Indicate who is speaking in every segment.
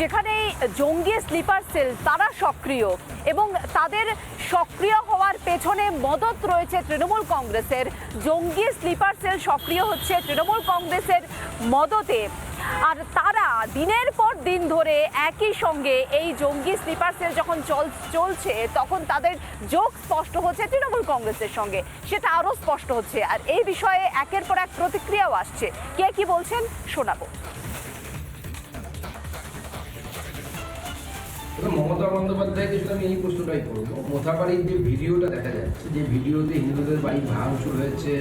Speaker 1: যেখানে এই জঙ্গি স্লিপার সেল তারা সক্রিয় এবং তাদের সক্রিয় হওয়ার পেছনে মদত রয়েছে তৃণমূল কংগ্রেসের। জঙ্গি স্লিপার সেল সক্রিয় হচ্ছে তৃণমূল কংগ্রেসের মদতে। আর তারা দিনের পর দিন ধরে একই সঙ্গে এই জঙ্গি স্লিপার সেল যখন চল, চলছে, তখন তাদের যোগ স্পষ্ট হচ্ছে তৃণমূল কংগ্রেসের সঙ্গে। সেটা আরও স্পষ্ট হচ্ছে। আর এই বিষয়ে একের পর এক প্রতিক্রিয়াও আসছে। কে কি বলছেন, শোনাবো।
Speaker 2: মমতা বন্দ্যোপাধ্যায়কে শুধু আমি এই প্রশ্নটাই করব। মোথাবাড়ির যে ভিডিওটা দেখা যাচ্ছে, যে ভিডিওতে হিন্দুদের বাড়ি ভাঙচুর হয়েছে,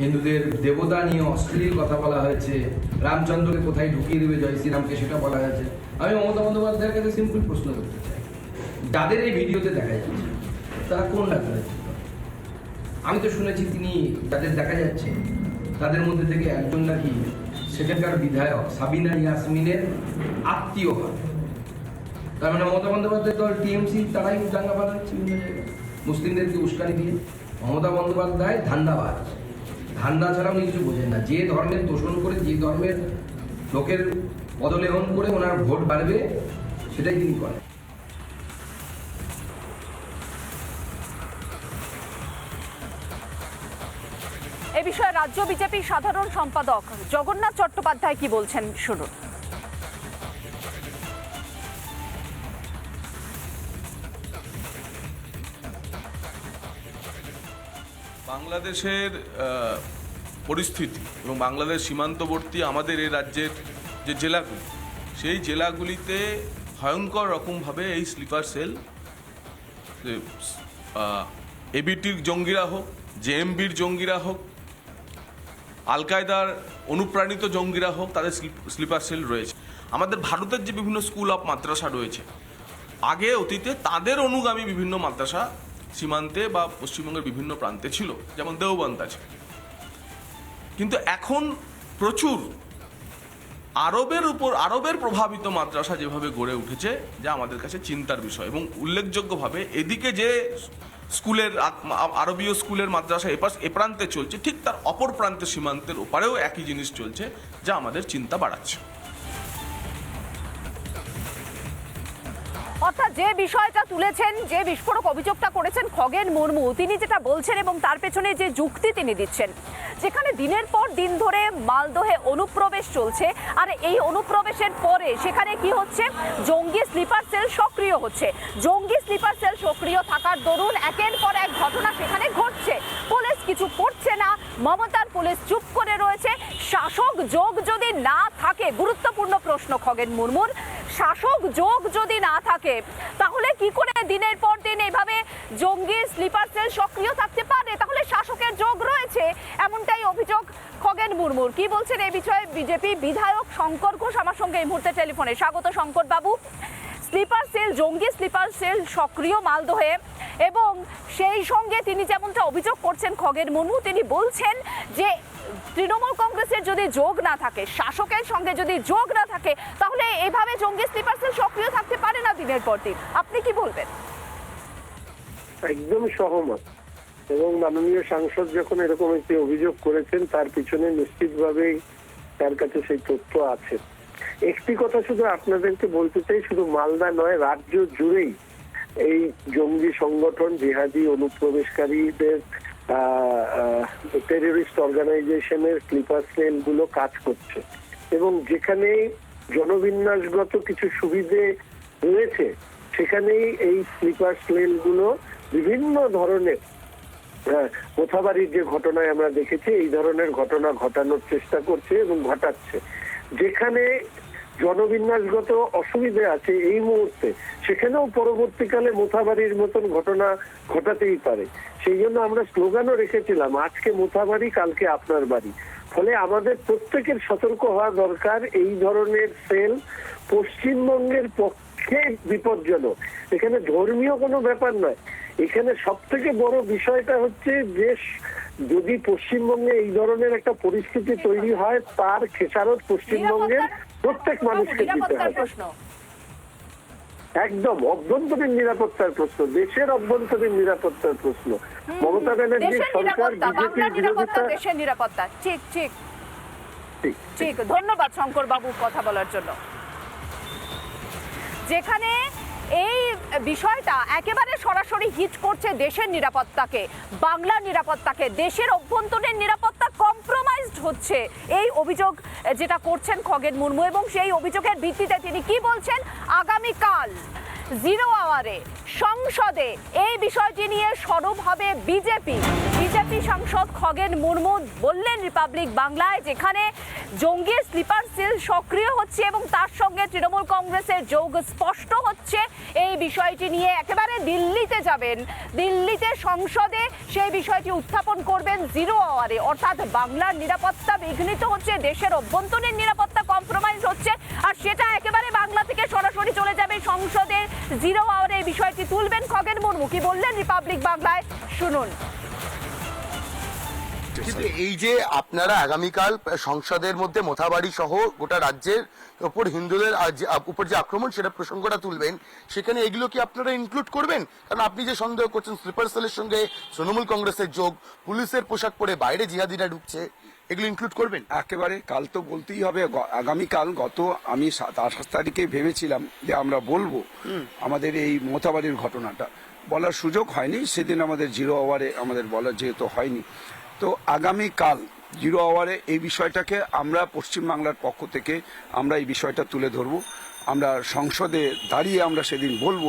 Speaker 2: হিন্দুদের দেবতা নিয়ে অশ্লীল কথা বলা হয়েছে, রামচন্দ্রকে কোথায় ঢুকিয়ে দেবে জয় শ্রীরামকে সেটা বলা হয়েছে। আমি মমতা বন্দ্যোপাধ্যায়ের কাছে সিম্পল প্রশ্ন করতে চাই। যাদের এই ভিডিওতে দেখা যাচ্ছে, তারা কোন দল? আমি তো শুনেছি তিনি যাদের দেখা যাচ্ছে, তাদের মধ্যে থেকে একজন নাকি সেখানকার বিধায়ক সাবিনা ইয়াসমিনের আত্মীয় হয়। তার মানে মমতা বন্দ্যোপাধ্যায় দল, টিএমসি, তারাই দাঙ্গা জায়গায়। মুসলিমদেরকে উস্কানি দিয়ে? মমতা বন্দ্যোপাধ্যায় ধান্দাবাজ। ধান্দা ছাড়া উনি কিছু বোঝেন না। যে ধর্মের তোষণ করে, যে ধর্মের লোকের পদলেহন করে ওনার ভোট বাড়বে, সেটাই তিনি করেন।
Speaker 1: এ বিষয়ে রাজ্য বিজেপির সাধারণ সম্পাদক জগন্নাথ চট্টোপাধ্যায় কি বলছেন শুনুন।
Speaker 3: বাংলাদেশের পরিস্থিতি এবং বাংলাদেশ সীমান্তবর্তী আমাদের এই রাজ্যের যে জেলাগুলি, সেই জেলাগুলিতে ভয়ঙ্কর রকমভাবে এই স্লিপার সেল এবিটির জঙ্গিরা হোক, জেএমবির জঙ্গিরা হোক আল কায়দার অনুপ্রাণিত জঙ্গিরা হোক, তাদের স্লিপার সেল রয়েছে। আমাদের ভারতের যে বিভিন্ন স্কুল অফ মাদ্রাসা রয়েছে, আগে অতীতে তাদের অনুগামী বিভিন্ন মাদ্রাসা সীমান্তে বা পশ্চিমবঙ্গের বিভিন্ন প্রান্তে ছিল, যেমন দেওবন্দ আছে কিন্তু এখন প্রচুর আরবের উপর, আরবের প্রভাবিত মাদ্রাসা যেভাবে গড়ে উঠেছে, যা আমাদের কাছে চিন্তার বিষয় এবং উল্লেখযোগ্যভাবে এদিকে যে স্কুলের আরবীয় স্কুলের মাদ্রাসা এপাশ, এ প্রান্তে চলছে, ঠিক তার অপর প্রান্তে সীমান্তের ওপারেও একই জিনিস চলছে, যা আমাদের চিন্তা বাড়াচ্ছে।
Speaker 1: অর্থাৎ যে বিষয়টা তুলেছেন, যে বিস্ফোরক অভিযোগটা করেছেন খগেন মুর্মু, তিনি যেটা বলছেন এবং তার পেছনে যে যুক্তি তিনি দিচ্ছেন, যেখানে দিনের পর দিন ধরে মালদহে অনুপ্রবেশ চলছে। আর এই অনুপ্রবেশের পরে সেখানে কি হচ্ছে? জঙ্গি স্লিপার সেল সক্রিয় হচ্ছে। জঙ্গি স্লিপার সেল সক্রিয় থাকার দরুন একের পর এক ঘটনা সেখানে ঘটছে। পুলিশ কিছু করছে না। মমতার পুলিশ চুপ করে রয়েছে। শাসক যোগ যদি না থাকে, গুরুত্বপূর্ণ প্রশ্ন খগেন মুর্মুর। শাসক যোগ যদি না থাকে, তাহলে কি করে দিনের পর দিন এভাবে জঙ্গি স্লিপার সেল সক্রিয় থাকতে পারে? তাহলে শাসকের যোগ রয়েছে, এমনটাই অভিযোগ খগেন মুর্মুর। কি বলছেন এই বিষয়ে বিজেপি বিধায়ক শঙ্কর ঘোষ? আমার সঙ্গে এই মুহূর্তে টেলিফোনে। স্বাগত শঙ্কর বাবু। স্লিপার সেল জঙ্গি স্লিপার সেল সক্রিয় মালদহে এবং সেই সঙ্গে তিনি যেমনটা অভিযোগ করছেন খগেন মুর্মু, তিনি বলছেন যে তৃণমূল কংগ্রেসের যদি যোগ না থাকে, শাসকের সঙ্গে যদি যোগ না থাকে, তাহলে এভাবে জঙ্গি স্লিপার সেল সক্রিয় থাকতে পারে না দিনের পর দিন। আপনি কি বলবেন?
Speaker 4: একদম সহমত। এবং মাননীয় সাংসদ যখন এরকম একটি অভিযোগ করেছেন, তার পিছনে নিশ্চিতভাবেই তার কাছে সেই তথ্য আছে। একটি কথা শুধু আপনাদেরকে বলতে চাই, শুধু মালদা নয়, রাজ্য জুড়েই এই জঙ্গি সংগঠন, জিহাদি অনুপ্রবেশকারীদের টেররিস্ট অর্গানাইজেশনের স্লিপার সেলগুলো কাজ করছে। এবং যেখানে জনবিন্যাসগত কিছু সুবিধে রয়েছে সেখানেই এই স্লিপার সেলগুলো বিভিন্ন ধরনের হ্যাঁ, কোথাবাড়ির যে ঘটনায় আমরা দেখেছি এই ধরনের ঘটনা ঘটানোর চেষ্টা করছে এবং ঘটাচ্ছে। যেখানে জনবিন্যাসগত অসুবিধে আছে এই মুহূর্তে। সেখানেও পরবর্তীকালে মোথাবাড়ির মতন ঘটনা ঘটাতেই পারে। সেই জন্য আমরা স্লোগানও রেখেছিলাম, আজকে মোথাবাড়ি, কালকে আপনার বাড়ি। ফলে আমাদের প্রত্যেকের সতর্ক হওয়া দরকার এই ধরনের সেল পশ্চিমবঙ্গের পক্ষে বিপজ্জনক। এখানে ধর্মীয় কোনো ব্যাপার নয়। এখানে সব থেকে বড় বিষয়টা হচ্ছে স- যদি পশ্চিমবঙ্গে এই ধরনের একটা পরিস্থিতি তৈরি হয় তার খেসারত পশ্চিমবঙ্গের প্রত্যেক মানুষকে দিতে হবে। একদম অভ্যন্তরীণ নিরাপত্তার প্রশ্ন দেশের অভ্যন্তরীণ নিরাপত্তার প্রশ্ন। মমতা ব্যানার্জির সরকার বিজেপির বিরোধিতা
Speaker 1: দেশের নিরাপত্তা। ঠিক ঠিক।
Speaker 4: ঠিক
Speaker 1: ধন্যবাদ শঙ্কর বাবু কথা বলার জন্য। যেখানে এই বিষয়টা একেবারে সরাসরি হিট করছে দেশের নিরাপত্তাকে। বাংলার নিরাপত্তাকে, দেশের অভ্যন্তরীণ নিরাপত্তা কম্প্রোমাইজড হচ্ছে। এই অভিযোগ যেটা করছেন খগেন মুর্মু এবং সেই অভিযোগের ভিত্তিতে তিনি কি বলছেন? আগামীকাল জিরো আওয়ারে, সংসদে এই বিষয়টি নিয়ে সরব হবে বিজেপি। বিজেপি সাংসদ খগেন মুর্মু বললেন, রিপাবলিক বাংলায় যেখানে জঙ্গি স্লিপার সেল সক্রিয় হচ্ছে এবং তার সঙ্গে তৃণমূল কংগ্রেসের যোগ স্পষ্ট হচ্ছে, এই বিষয়টি নিয়ে একেবারে দিল্লিতে যাবেন। দিল্লিতে সংসদে সেই বিষয়টি উত্থাপন করবেন জিরো আওয়ারে। অর্থাৎ বাংলার নিরাপত্তা বিঘ্নিত হচ্ছে, দেশের অভ্যন্তরীণ নিরাপত্তা কম্প্রোমাইজ হচ্ছে, আর সেটা একেবারে বাংলা থেকে সরাসরি চলে যাবে সংসদের জিরো আওয়ারে এই বিষয়টি তুলবেন খগেন মুর্মু। কি বললেন রিপাবলিক বাংলায়? শুনুন।
Speaker 5: কিন্তু এই যে আপনারা আগামীকাল সংসদের মধ্যে মোথাবাড়ি সহ গোটা রাজ্যের উপর হিন্দুদের যে- উপর যে আক্রমণ সেটা প্রসঙ্গটা তুলবেন সেখানে এগুলো কি আপনারা ইনক্লুড করবেন? কারণ আপনি যে সন্দেহ করছেন স্লিপার সেলের সঙ্গে তৃণমূল কংগ্রেসের যোগ পুলিশের পোশাক পরে বাইরে জিহাদিরা ঢুকছে এগুলো ইনক্লুড করবেন?
Speaker 6: একেবারে কাল তো বলতেই হবে আগামীকাল গত আমি সাত আঠাশ তারিখে ভেবেছিলাম যে আমরা বলব আমাদের এই মোতাবাড়ির ঘটনাটা। বলার সুযোগ হয়নি সেদিন আমাদের জিরো আওয়ারে আমাদের বলার যেহেতু হয়নি। তো আগামীকাল জিরো আওয়ারে এই বিষয়টাকে আমরা পশ্চিমবাংলার পক্ষ থেকে আমরা এই বিষয়টা তুলে ধরব। আমরা সংসদে দাঁড়িয়ে আমরা সেদিন বলব